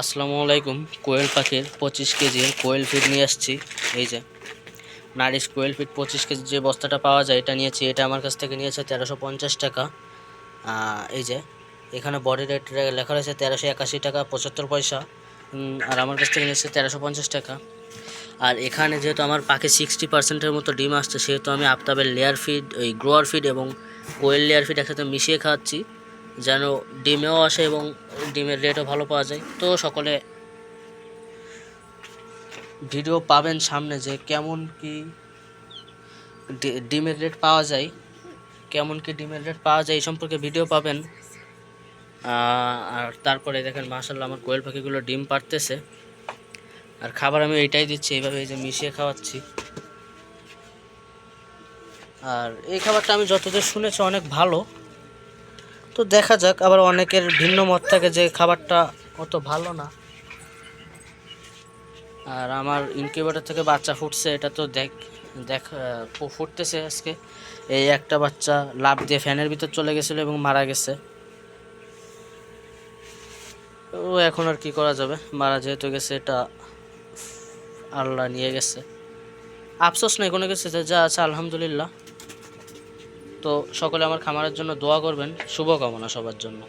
আসসালামু আলাইকুম, কোয়েল পাখির পঁচিশ কেজির কোয়েল ফিড নিয়ে আসছি। এই যে, নারিশ কোয়েল ফিড পঁচিশ কেজি যে বস্তাটা পাওয়া যায়, এটা নিয়েছি, এটা আমার কাছ থেকে নিয়েছে তেরোশো পঞ্চাশ টাকা। এই যে, এখানে বডি রেট লেখা রয়েছে তেরোশো একাশি টাকা পঁচাত্তর পয়সা। আর আমার কাছ থেকে নিয়েছে তেরোশো পঞ্চাশ টাকা। আর এখানে যেহেতু আমার পাখি সিক্সটি পার্সেন্টের মতো ডিম আসছে, সেহেতু আমি আফতাবের লেয়ার ফিড ওই গ্রোয়ার ফিড এবং কোয়েল লেয়ার ফিড একসাথে মিশিয়ে খাওয়াচ্ছি। যেন ডিমেও আসে এবং ডিমের রেটও ভালো পাওয়া যায়। তো সকলে ভিডিও পাবেন সামনে যে কেমন কি ডিমের রেট পাওয়া যায়, কেমন কি ডিমের রেট পাওয়া যায় এই সম্পর্কে ভিডিও পাবেন। আর তারপরে দেখেন মাসাল্লাহ আমার কোয়েল পাখিগুলো ডিম পারতেছে আর খাবার আমি এইটাই দিচ্ছি, এইভাবে এই যে মিশিয়ে খাওয়াচ্ছি। আর এই খাবারটা আমি যতদূর শুনেছি অনেক ভালো। তো দেখা যাক, আবার অনেকের ভিন্ন মত থাকে যে খাবারটা অত ভালো না। আর আমার ইনকিউবেটর থেকে বাচ্চা ফুটছে, এটা তো দেখ দেখ ফুটতেছে আজকে। এই একটা বাচ্চা লাভ দিয়ে ফ্যানের ভিতর চলে গেছিল এবং মারা গেছে। ও এখন আর কি করা যাবে? মারা যেহেতু গেছে, এটা আল্লাহ নিয়ে গেছে। আফসোস নেই, কোনো কিছু যা আছে, আলহামদুলিল্লাহ। তো সকলে আমার খামারের জন্য দোয়া করবেন। শুভকামনা সবার জন্য।